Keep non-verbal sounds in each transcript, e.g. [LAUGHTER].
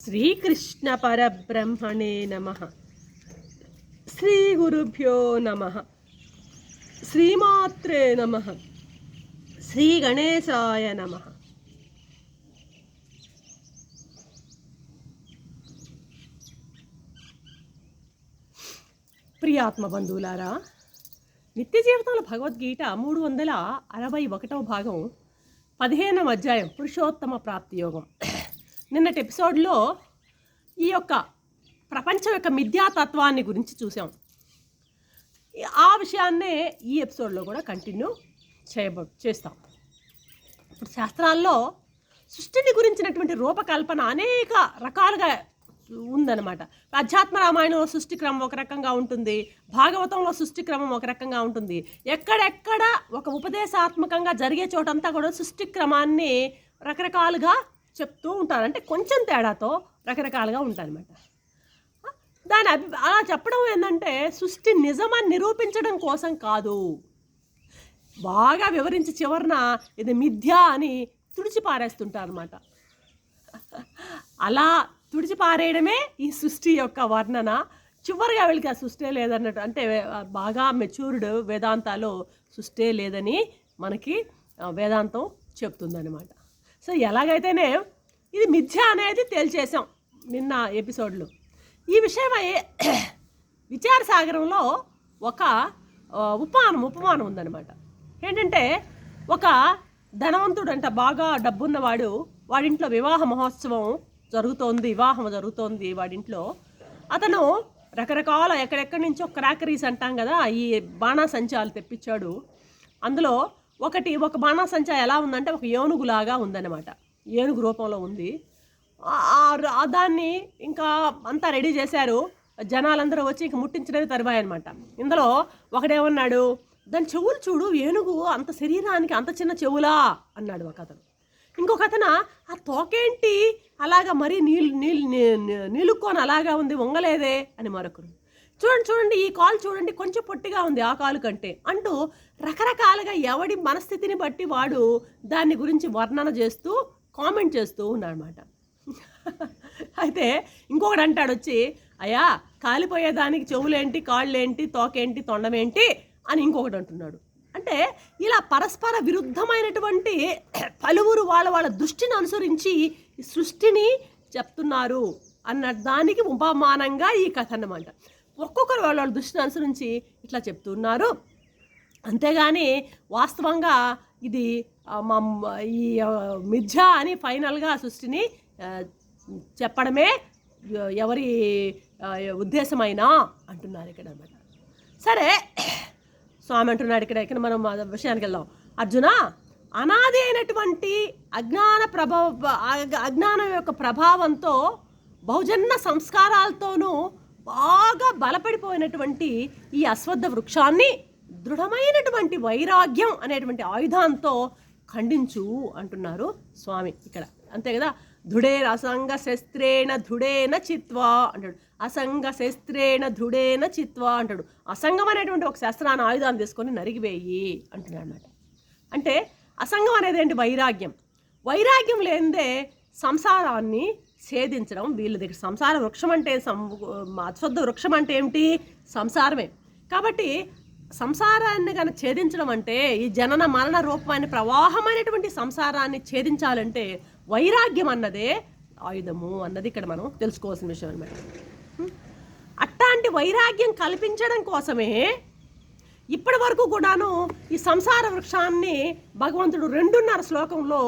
శ్రీకృష్ణ పరబ్రహ్మణే నమ. శ్రీ గురుభ్యో నమ. శ్రీమాత్రే నమ. శ్రీ గణేశాయ నమ. ప్రియాత్మ బంధువులారా నిత్య జీవితంలో భగవద్గీత మూడు వందల అరవై ఒకటవ భాగం పదిహేనవ అధ్యాయం పురుషోత్తమ ప్రాప్తి యోగం. నిన్నటి ఎపిసోడ్లో ఈ యొక్క ప్రపంచం యొక్క మిథ్యాతత్వాన్ని గురించి చూసాం. ఆ విషయాన్నే ఈ ఎపిసోడ్లో కూడా కంటిన్యూ చేయబ చేస్తాం. ఇప్పుడు శాస్త్రాల్లో సృష్టిని గురించినటువంటి రూపకల్పన అనేక రకాలుగా ఉందన్నమాట. అధ్యాత్మ రామాయణంలో సృష్టి క్రమం ఒక రకంగా ఉంటుంది. భాగవతంలో సృష్టి క్రమం ఒక రకంగా ఉంటుంది. ఎక్కడెక్కడ ఒక ఉపదేశాత్మకంగా జరిగే చోటంతా కూడా సృష్టి క్రమాన్ని రకరకాలుగా చెప్తూ ఉంటారు. అంటే కొంచెం తేడాతో రకరకాలుగా ఉంటారనమాట దాని అభి అలా చెప్పడం ఏంటంటే సృష్టి నిజమని నిరూపించడం కోసం కాదు. బాగా వివరించి చివరన ఇది మిథ్య అని తుడిచిపారేస్తుంటారనమాట అలా తుడిచిపారేయడమే ఈ సృష్టి యొక్క వర్ణన. చివరిగా వీళ్ళకి ఆ సృష్టి లేదన్నట్టు అంటే బాగా మెచ్యూర్డ్ వేదాంతాలో సృష్టి లేదని మనకి వేదాంతం చెప్తుందనమాట సో ఎలాగైతేనే ఇది మిథ్య అనేది తేల్చేసాం నిన్న ఎపిసోడ్లో. ఈ విషయమై [COUGHS] విచారసాగరంలో ఒక ఉపమానం ఉపమానం ఉందన్నమాట. ఏంటంటే ఒక ధనవంతుడు అంట బాగా డబ్బున్నవాడు వాడింట్లో వివాహ మహోత్సవం జరుగుతోంది వివాహం జరుగుతోంది వాడింట్లో. అతను రకరకాల ఎక్కడెక్కడి నుంచో క్రాకరీస్ అంటాం కదా ఈ బాణాసంచాలు తెప్పించాడు. అందులో ఒకటి ఒక బాణాసంచా ఎలా ఉందంటే ఒక ఏనుగులాగా ఉందన్నమాట. ఏనుగు రూపంలో ఉంది. ఆ- దాన్ని ఇంకా అంతా రెడీ చేశారు. జనాలందరూ వచ్చి ఇంక ముట్టించడమే తరువాయి అనమాట ఇందులో ఒకడేమన్నాడు దాని చెవులు చూడు ఏనుగు అంత శరీరానికి అంత చిన్న చెవులా అన్నాడు ఒక అతను. ఇంకొక అతన ఆ తోకేంటి? అలాగా మరీ నీళ్ళు నీళ్ళు నీళ్ళుకొని అలాగా ఉంది వంగలేదే అని మరొకరు. చూడండి చూడండి ఈ కాలు చూడండి కొంచెం పొట్టిగా ఉంది ఆ కాలు కంటే. అంటూ రకరకాలుగా ఎవడి మనస్థితిని బట్టి వాడు దాని గురించి వర్ణన చేస్తూ కామెంట్ చేస్తూ ఉన్నాడనమాట [LAUGHS] అయితే ఇంకొకడు అంటాడు వచ్చి అయ్యా కాలిపోయేదానికి చెవులేంటి కాళ్ళేంటి తోకేంటి తొండమేంటి? అని ఇంకొకటి అంటున్నాడు. అంటే ఇలా పరస్పర విరుద్ధమైనటువంటి [CLEARS THROAT] పలువురు వాళ్ళ వాళ్ళ దృష్టిని అనుసరించి సృష్టిని చెప్తున్నారు అన్న దానికి ఉపమానంగా ఈ కథ అన్నమాట. ఒక్కొక్కరు వాళ్ళ వాళ్ళ దృష్టిని అనుసరించి ఇట్లా చెప్తున్నారు. అంతేగాని వాస్తవంగా ఇది మా ఈ ఆ, మిథ్య అని ఫైనల్గా సృష్టిని చెప్పడమే ఎవరి ఉద్దేశమైనా అంటున్నారు ఇక్కడ అనమాట సరే స్వామి అంటున్నాడు ఇక్కడ ఇక్కడ మనం విషయానికి వెళ్దాం. అర్జున అనాది అయినటువంటి అజ్ఞాన ప్రభావ అజ్ఞానం యొక్క ప్రభావంతో బహుజన్న సంస్కారాలతోనూ బాగా బలపడిపోయినటువంటి ఈ అశ్వద్ధ వృక్షాన్ని దృఢమైనటువంటి వైరాగ్యం అనేటువంటి ఆయుధాంతో ఖండించు అంటున్నారు స్వామి ఇక్కడ. అంతే కదా? ధుడేర అసంగ శస్త్రేణ ధృడేన చిత్వా అంటాడు. అసంగ శస్త్రేణ ధృడేన చిత్వా అంటాడు. అసంగం అనేటువంటి ఒక శస్త్రాన్ని ఆయుధాన్ని తీసుకొని నరిగివేయి అంటున్నాడు అనమాట అంటే అసంగం అనేది ఏంటి? వైరాగ్యం. వైరాగ్యం లేనిదే సంసారాన్ని ఛేదించడం వీళ్ళ దగ్గర. సంసార వృక్షం అంటే సం అశ్వద్ధ వృక్షం అంటే ఏమిటి? సంసారమే. కాబట్టి సంసారాన్ని కనుక ఛేదించడం అంటే ఈ జనన మరణ రూపమైన ప్రవాహమైనటువంటి సంసారాన్ని ఛేదించాలంటే వైరాగ్యం అన్నదే ఆయుధము అన్నది ఇక్కడ మనం తెలుసుకోవాల్సిన విషయం అనమాట అట్లాంటి వైరాగ్యం కల్పించడం కోసమే ఇప్పటి వరకు కూడాను ఈ సంసార వృక్షాన్ని భగవంతుడు రెండున్నర శ్లోకంలో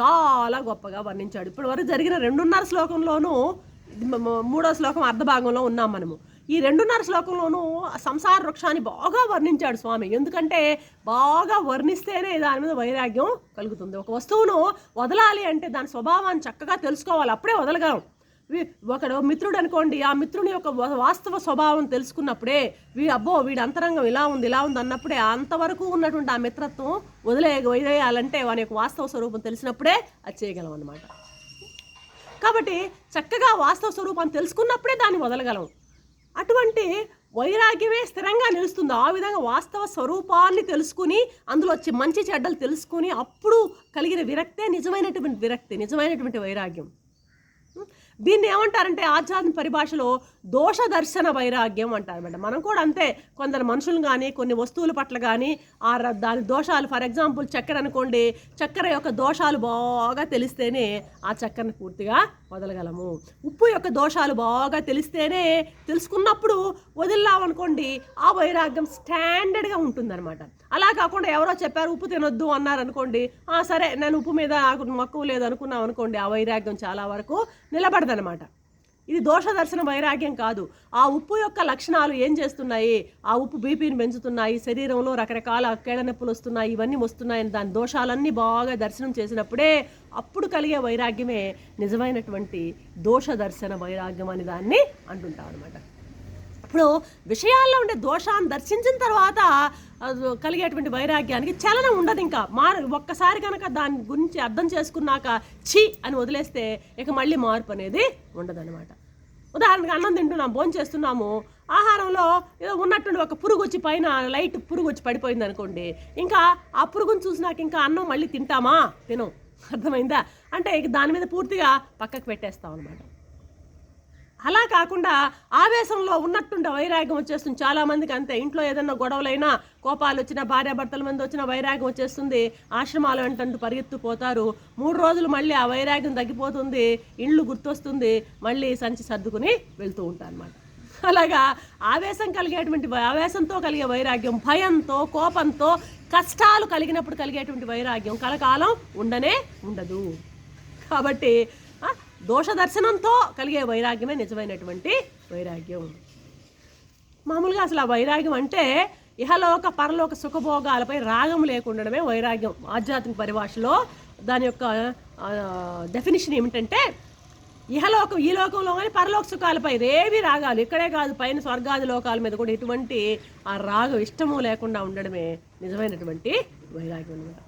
చాలా గొప్పగా వర్ణించాడు. ఇప్పటి వరకు జరిగిన రెండున్నర శ్లోకంలోనూ మూడో శ్లోకం అర్ధ భాగంలో ఉన్నాం మనము. ఈ రెండున్నర శ్లోకంలోనూ ఆ సంసార వృక్షాన్ని బాగా వర్ణించాడు స్వామి. ఎందుకంటే బాగా వర్ణిస్తేనే దాని మీద వైరాగ్యం కలుగుతుంది. ఒక వస్తువును వదలాలి అంటే దాని స్వభావాన్ని చక్కగా తెలుసుకోవాలి. అప్పుడే వదలగలం. ఒకడు మిత్రుడు అనుకోండి ఆ మిత్రుని యొక్క వాస్తవ స్వభావం తెలుసుకున్నప్పుడే వీ అబ్బో వీడి అంతరంగం ఇలా ఉంది ఇలా ఉంది అన్నప్పుడే అంతవరకు ఉన్నటువంటి ఆ మిత్రత్వం వదిలే వదిలేయాలంటే వాని యొక్క వాస్తవ స్వరూపం తెలిసినప్పుడే అది చేయగలం అనమాట కాబట్టి చక్కగా వాస్తవ స్వరూపాన్ని తెలుసుకున్నప్పుడే దాన్ని వదలగలం. అటువంటి వైరాగ్యమే స్థిరంగా నిలుస్తుంది. ఆ విధంగా వాస్తవ స్వరూపాన్ని తెలుసుకుని అందులో వచ్చే మంచి చెడ్డలు తెలుసుకుని అప్పుడు కలిగిన విరక్తే నిజమైనటువంటి విరక్తి నిజమైనటువంటి వైరాగ్యం. దీన్ని ఏమంటారంటే ఆధ్యాత్మిక పరిభాషలో దోష దర్శన వైరాగ్యం అంటారన్నమాట మనం కూడా అంతే కొందరు మనుషులు కానీ కొన్ని వస్తువుల పట్ల కానీ ఆ దాని దోషాలు ఫర్ ఎగ్జాంపుల్ చక్కెర అనుకోండి చక్కెర యొక్క దోషాలు బాగా తెలిస్తేనే ఆ చక్కెరను పూర్తిగా వదలగలము. ఉప్పు యొక్క దోషాలు బాగా తెలిస్తేనే తెలుసుకున్నప్పుడు వదిలినామనుకోండి ఆ వైరాగ్యం స్టాండర్డ్గా ఉంటుందన్నమాట. అలా కాకుండా ఎవరో చెప్పారు ఉప్పు తినొద్దు అన్నారు అనుకోండి సరే నేను ఉప్పు మీద నాకు మక్కువ లేదు అనుకున్నాం అనుకోండి ఆ వైరాగ్యం చాలా వరకు ఉండకూడదనమాట ఇది దోష దర్శన వైరాగ్యం కాదు. ఆ ఉప్పు యొక్క లక్షణాలు ఏం చేస్తున్నాయి? ఆ ఉప్పు బీపీని పెంచుతున్నాయి శరీరంలో రకరకాల కేడ నొప్పులు వస్తున్నాయి ఇవన్నీ వస్తున్నాయని దాని దోషాలన్నీ బాగా దర్శనం చేసినప్పుడే అప్పుడు కలిగే వైరాగ్యమే నిజమైనటువంటి దోష దర్శన వైరాగ్యం అని దాన్ని అంటుంటాం అనమాట ఇప్పుడు విషయాల్లో ఉండే దోషాన్ని దర్శించిన తర్వాత అది కలిగేటువంటి వైరాగ్యానికి చలనం ఉండదు ఇంకా. మారు ఒక్కసారి కనుక దాని గురించి అర్థం చేసుకున్నాక ఛీ అని వదిలేస్తే ఇక మళ్ళీ మార్పు అనేది ఉండదన్నమాట. ఉదాహరణకు అన్నం తింటున్నాం భోజనం చేస్తున్నాము ఆహారంలో ఏదో ఉన్నట్టుండి ఒక పురుగు వచ్చి పైన లైట్ పురుగు వచ్చి పడిపోయింది అనుకోండి ఇంకా ఆ పురుగుని చూసినాక ఇంకా అన్నం మళ్ళీ తింటామా? తినం. అర్థమైందా? అంటే ఇక దాని మీద పూర్తిగా పక్కకు పెట్టేస్తాం అనమాట అలా కాకుండా ఆవేశంలో ఉన్నట్టుండే వైరాగ్యం వచ్చేస్తుంది. చాలామందికి అంతే. ఇంట్లో ఏదైనా గొడవలైనా కోపాలు వచ్చినా భార్యాభర్తల మంది వచ్చిన వైరాగ్యం వచ్చేస్తుంది. ఆశ్రమాలు అంటూ పరిగెత్తుపోతారు మూడు రోజులు మళ్ళీ ఆ వైరాగ్యం తగ్గిపోతుంది. ఇండ్లు గుర్తొస్తుంది. మళ్ళీ సంచి సర్దుకుని వెళ్తూ ఉంటాను అనమాట అలాగా ఆవేశం కలిగేటువంటి ఆవేశంతో కలిగే వైరాగ్యం భయంతో కోపంతో కష్టాలు కలిగినప్పుడు కలిగేటువంటి వైరాగ్యం కలకాలం ఉండనే ఉండదు. కాబట్టి దోష దర్శనంతో కలిగే వైరాగ్యమే నిజమైనటువంటి వైరాగ్యం. మామూలుగా అసలు ఆ వైరాగ్యం అంటే ఇహలోక పరలోక సుఖభోగాలపై రాగం లేకుండడమే వైరాగ్యం. ఆధ్యాత్మిక పరిభాషలో దాని యొక్క డెఫినేషన్ ఏమిటంటే ఇహలోకం ఈ లోకంలో కానీ పరలోక సుఖాలపై ఏవి రాగాలు ఇక్కడే కాదు పైన స్వర్గాది లోకాల మీద కూడా ఎటువంటి ఆ రాగం ఇష్టము లేకుండా ఉండడమే నిజమైనటువంటి వైరాగ్యం అనమాట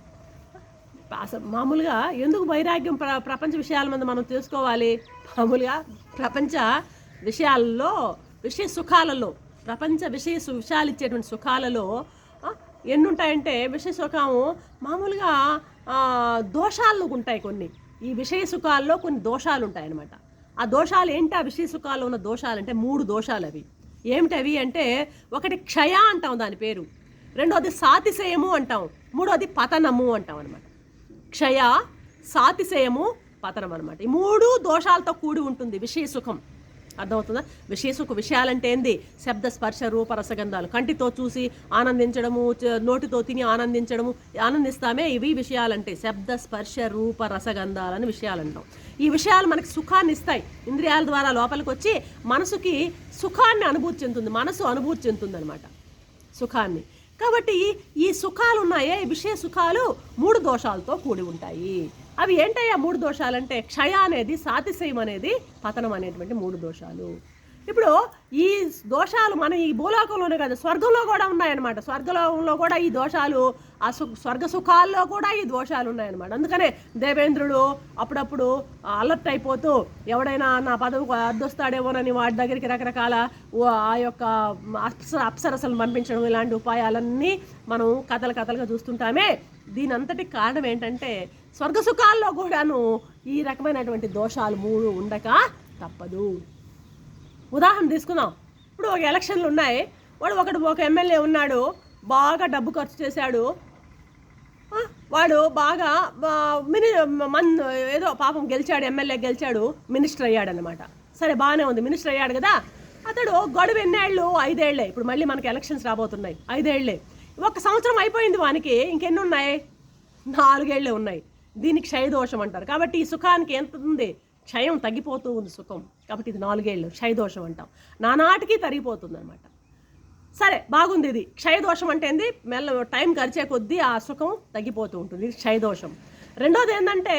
అసలు మామూలుగా ఎందుకు వైరాగ్యం ప్ర ప్రపంచ విషయాల మీద మనం తెలుసుకోవాలి? మామూలుగా ప్రపంచ విషయాల్లో విషయ సుఖాలలో ప్రపంచ విషయ విషయాలు ఇచ్చేటువంటి సుఖాలలో ఎన్నుంటాయంటే ఎన్ని ఉంటాయంటే విషయ సుఖము మామూలుగా దోషాలు ఉంటాయి కొన్ని. ఈ విషయ సుఖాల్లో కొన్ని దోషాలు ఉంటాయన్నమాట. ఆ దోషాలు ఏంటి? ఆ విషయ సుఖాల్లో ఉన్న దోషాలు అంటే మూడు దోషాలు అవి. ఏమిటవి అంటే ఒకటి క్షయ అంటాం దాని పేరు. రెండోది సాతిశయము అంటాం. మూడోది పతనము అంటాం అనమాట క్షయ సాతిశయము పతనం అనమాట ఈ మూడు దోషాలతో కూడి ఉంటుంది విషయ సుఖం. అర్థమవుతుందా? విషయ సుఖ విషయాలంటే ఏంది? శబ్ద స్పర్శ రూప రసగంధాలు. కంటితో చూసి ఆనందించడము నోటితో తిని ఆనందించడము ఆనందిస్తామే ఇవి విషయాలంటే. శబ్ద స్పర్శ రూప రసగంధాలని విషయాలంటాం. ఈ విషయాలు మనకి సుఖాన్ని ఇస్తాయి. ఇంద్రియాల ద్వారా లోపలికి వచ్చి మనసుకి సుఖాన్ని అనుభూతి చెందుతుంది. మనసు అనుభూతి చెందుతుంది అనమాట సుఖాన్ని. కాబట్టి ఈ సుఖాలు ఉన్నాయే? ఈ విషయ సుఖాలు మూడు దోషాలతో కూడి ఉంటాయి. అవి ఏంటయ్యా మూడు దోషాలంటే క్షయ అనేది సాతిశయం అనేది పతనం అనేటువంటి మూడు దోషాలు. ఇప్పుడు ఈ దోషాలు మన ఈ భూలోకంలోనే కాదు స్వర్గంలో కూడా ఉన్నాయన్నమాట. స్వర్గంలో కూడా ఈ దోషాలు ఆ సు స్వర్గ సుఖాల్లో కూడా ఈ దోషాలు ఉన్నాయన్నమాట. అందుకనే దేవేంద్రుడు అప్పుడప్పుడు అలర్ట్ అయిపోతూ ఎవడైనా నా పదవి అద్దొస్తాడేమోనని వాడి దగ్గరికి రకరకాల ఓ- ఆ యొక్క అప్సర అప్సరసలు పంపించడం ఇలాంటి ఉపాయాలన్నీ మనం కథలు కథలుగా చూస్తుంటామే. దీని అంతటి కారణం ఏంటంటే స్వర్గ సుఖాల్లో కూడాను ఈ రకమైనటువంటి దోషాలు మూడు ఉండక తప్పదు. ఉదాహరణ తీసుకుందాం. ఇప్పుడు ఒక ఎలక్షన్లు ఉన్నాయి. వాడు ఒకడు ఒక ఎమ్మెల్యే ఉన్నాడు. బాగా డబ్బు ఖర్చు చేశాడు. వాడు బాగా మిని మన్ ఏదో పాపం గెలిచాడు ఎమ్మెల్యే గెలిచాడు మినిస్టర్ అయ్యాడనమాట సరే బాగానే ఉంది మినిస్టర్ అయ్యాడు కదా. అతడు గడువు ఎన్నేళ్ళు? ఐదేళ్ళే. ఇప్పుడు మళ్ళీ మనకి ఎలక్షన్స్ రాబోతున్నాయి. ఐదేళ్ళే. ఒక సంవత్సరం అయిపోయింది వానికి. ఇంకెన్ని ఉన్నాయి? నాలుగేళ్ళే ఉన్నాయి. దీనికి క్షయదోషం అంటారు. కాబట్టి ఈ సుఖానికి ఎంత ఉంది? క్షయం తగ్గిపోతూ ఉంది సుఖం. కాబట్టి ఇది నాలుగేళ్ళు క్షయదోషం అంటాం. నానాటికి తరిగిపోతుంది అనమాట సరే బాగుంది ఇది. క్షయదోషం అంటే ఏంది? మెల్ల టైం గడిచే కొద్దీ ఆ సుఖం తగ్గిపోతూ ఉంటుంది. ఇది క్షయదోషం. రెండోది ఏంటంటే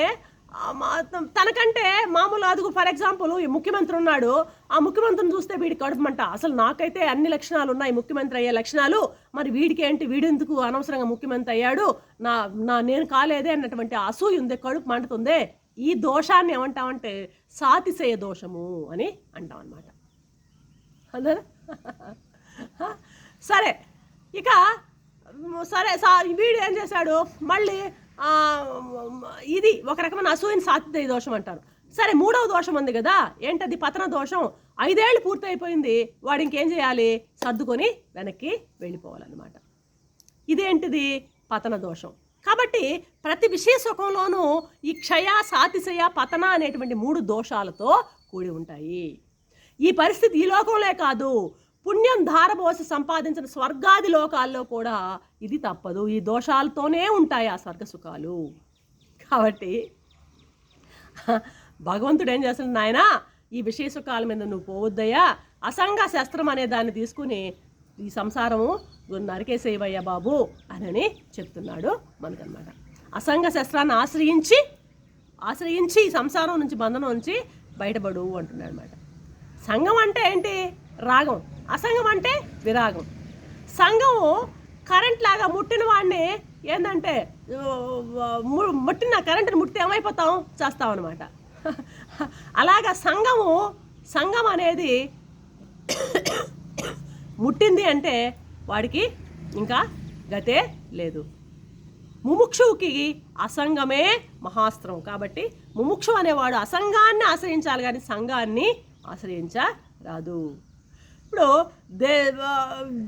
తనకంటే మామూలు అదుగు ఫర్ ఎగ్జాంపుల్ ఈ ముఖ్యమంత్రి ఉన్నాడు. ఆ ముఖ్యమంత్రిని చూస్తే వీడి కడుపుమంట అసలు నాకైతే అన్ని లక్షణాలు ఉన్నాయి. ముఖ్యమంత్రి అయ్యే లక్షణాలు. మరి వీడికి ఏంటి? వీడెందుకు అనవసరంగా ముఖ్యమంత్రి అయ్యాడు? నా నా నేను కాలేదే అన్నటువంటి అసూయ ఉంది కడుపు మండుతుంది. ఈ దోషాన్ని ఏమంటామంటే సాతిశయ దోషము అని అంటాం అనమాట అదే సరే. ఇక సరే సా వీడు ఏం చేశాడు? మళ్ళీ ఇది ఒక రకమైన అసూయని సాత్విక దోషం అంటారు. సరే మూడవ దోషం ఉంది కదా? ఏంటది? పతన దోషం. ఐదేళ్ళు పూర్తయిపోయింది. వాడు ఇంకేం చేయాలి? సర్దుకొని వెనక్కి వెళ్ళిపోవాలన్నమాట. ఇదేంటిది? పతన దోషం. కాబట్టి ప్రతి విషయ సుఖంలోనూ ఈ క్షయ సాతిశయ పతన అనేటువంటి మూడు దోషాలతో కూడి ఉంటాయి. ఈ పరిస్థితి ఈ లోకంలో కాదు. పుణ్యం ధారబోసి సంపాదించిన స్వర్గాది లోకాల్లో కూడా ఇది తప్పదు. ఈ దోషాలతోనే ఉంటాయి ఆ స్వర్గ సుఖాలు. కాబట్టి భగవంతుడు ఏం చేస్తున్నాడు? నాయన ఈ విషయ సుఖాల మీద నువ్వు పోవద్దయ్యా. అసంగ శస్త్రం అనే దాన్ని తీసుకుని ఈ సంసారము నరికేసేవయ్యా బాబు అని చెప్తున్నాడు మనకనమాట అసంగ శస్త్రాన్ని ఆశ్రయించి ఆశ్రయించి ఈ సంసారం నుంచి బంధనం నుంచి బయటపడు అంటున్నాడు అనమాట సంఘం అంటే ఏంటి? రాగం. అసంగం అంటే విరాగం. సంఘము కరెంట్ లాగా ముట్టిన వాడిని ఏంటంటే ము- ముట్టిన కరెంటుని ముట్టితే ఏమైపోతాం? చేస్తాం అనమాట [LAUGHS] అలాగా సంఘము సంఘం అనేది ముట్టింది అంటే వాడికి ఇంకా గతే లేదు. ముముక్షువుకి అసంగమే మహాస్త్రం. కాబట్టి ముముక్షు అనేవాడు అసంగాన్ని ఆశ్రయించాలి కానీ సంఘాన్ని ఆశ్రయించరాదు. ఇప్పుడు దే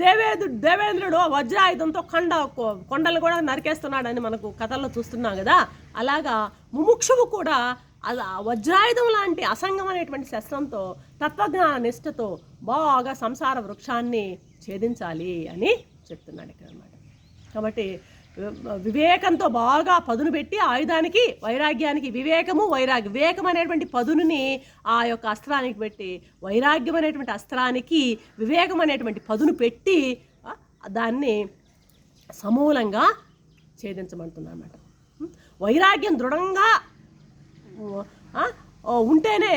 దేవేందు దేవేంద్రుడు వజ్రాయుధంతో కొండ కొండలు కూడా నరికేస్తున్నాడని మనకు కథల్లో చూస్తున్నాం కదా. అలాగా ముముక్షువు కూడా అలా వజ్రాయుధం లాంటి అసంగం అనేటువంటి శస్త్రంతో తత్వజ్ఞాన నిష్ఠతో బాగా సంసార వృక్షాన్ని ఛేదించాలి అని చెప్తున్నాడు ఇక్కడ అనమాట కాబట్టి వివేకంతో బాగా పదును పెట్టి ఆయుధానికి వైరాగ్యానికి వివేకము వైరాగ్యం వివేకం అనేటువంటి పదునుని ఆ యొక్క అస్త్రానికి పెట్టి వైరాగ్యం అనేటువంటి అస్త్రానికి వివేకం అనేటువంటి పదును పెట్టి దాన్ని సమూలంగా ఛేదించమంటున్నా అనమాట వైరాగ్యం దృఢంగా ఉంటేనే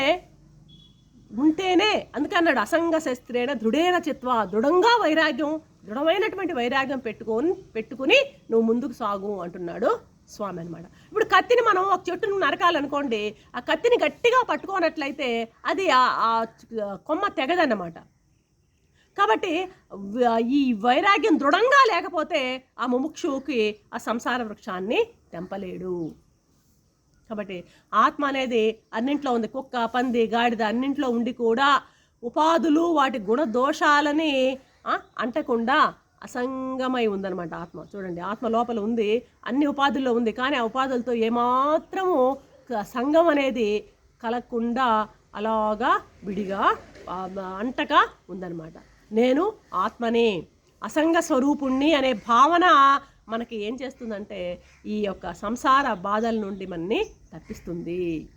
ఉంటేనే అందుకే అన్నాడు అసంగ శస్త్రేణ దృఢేన చిత్వ దృఢంగా వైరాగ్యం దృఢమైనటువంటి వైరాగ్యం పెట్టుకొని పెట్టుకుని నువ్వు ముందుకు సాగు అంటున్నాడు స్వామి అనమాట ఇప్పుడు కత్తిని మనం ఒక చెట్టును నరకాలనుకోండి ఆ కత్తిని గట్టిగా పట్టుకోనట్లయితే అది ఆ- కొమ్మ తెగదన్నమాట. కాబట్టి ఈ వైరాగ్యం దృఢంగా లేకపోతే ఆ ముముక్షువుకి ఆ సంసార వృక్షాన్ని తెంపలేడు. కాబట్టి ఆత్మ అనేది అన్నింట్లో ఉంది. కుక్క పంది గాడిద అన్నింట్లో ఉండి కూడా ఉపాధులు వాటి గుణ దోషాలని అంటకుండా అసంగమై ఉందన్నమాట ఆత్మ. చూడండి ఆత్మ లోపల ఉంది అన్ని ఉపాధుల్లో ఉంది కానీ ఆ ఉపాధులతో ఏమాత్రము సంఘం అనేది కలగకుండా అలాగా విడిగా అంటగా ఉందన్నమాట. నేను ఆత్మనే అసంగ స్వరూపుణ్ణి అనే భావన మనకి ఏం చేస్తుందంటే ఈ యొక్క సంసార బాధల నుండి మనని తప్పిస్తుంది.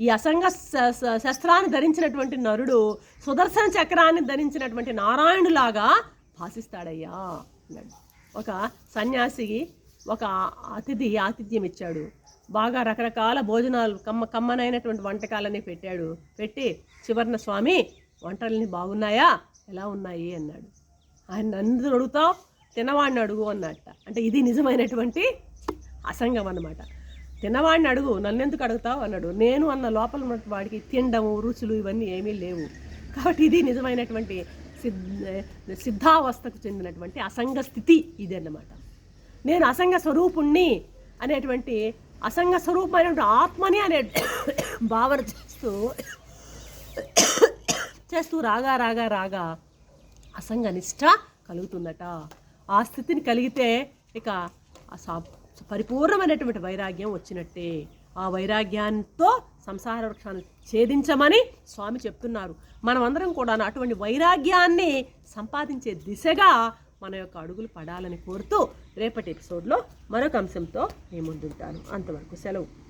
ఈ అసంగ శ- శస్త్రాన్ని ధరించినటువంటి నరుడు సుదర్శన చక్రాన్ని ధరించినటువంటి నారాయణులాగా భాషిస్తాడయ్యా అన్నాడు. ఒక సన్యాసికి ఒక అతిథి ఆతిథ్యం ఇచ్చాడు. బాగా రకరకాల భోజనాలు కమ్మ కమ్మనైనటువంటి వంటకాలని పెట్టాడు. పెట్టి చివరిన స్వామి వంటలని బాగున్నాయా? ఎలా ఉన్నాయి? అన్నాడు. ఆయన నన్ను అడుగుతావు తినవాడిని అడుగు అన్నట్ట. అంటే ఇది నిజమైనటువంటి అసంగం అన్నమాట. తినవాడిని అడుగు నన్నెందుకు అడుగుతావు అన్నాడు. నేను అన్న లోపల ఉన్న వాడికి తినడము రుచులు ఇవన్నీ ఏమీ లేవు. కాబట్టి ఇది నిజమైనటువంటి సిద్ధ సిద్ధావస్థకు చెందినటువంటి అసంగ స్థితి ఇది అన్నమాట. నేను అసంగ స్వరూపుణ్ణి అనేటువంటి అసంగ స్వరూపమైనటువంటి ఆత్మని అనే భావన చేస్తూ చేస్తూ రాగా రాగా రాగా అసంగ నిష్ట కలుగుతుందట. ఆ స్థితిని కలిగితే ఇక సా- పరిపూర్ణమైనటువంటి వైరాగ్యం వచ్చినట్టే. ఆ వైరాగ్యంతో సంసార వృక్షాన్ని ఛేదించమని స్వామి చెప్తున్నారు. మనమందరం కూడా అటువంటి వైరాగ్యాన్ని సంపాదించే దిశగా మన యొక్క అడుగులు పడాలని కోరుతూ రేపటి ఎపిసోడ్లో మరొక అంశంతో నేను ముందుంటాను. అంతవరకు సెలవు.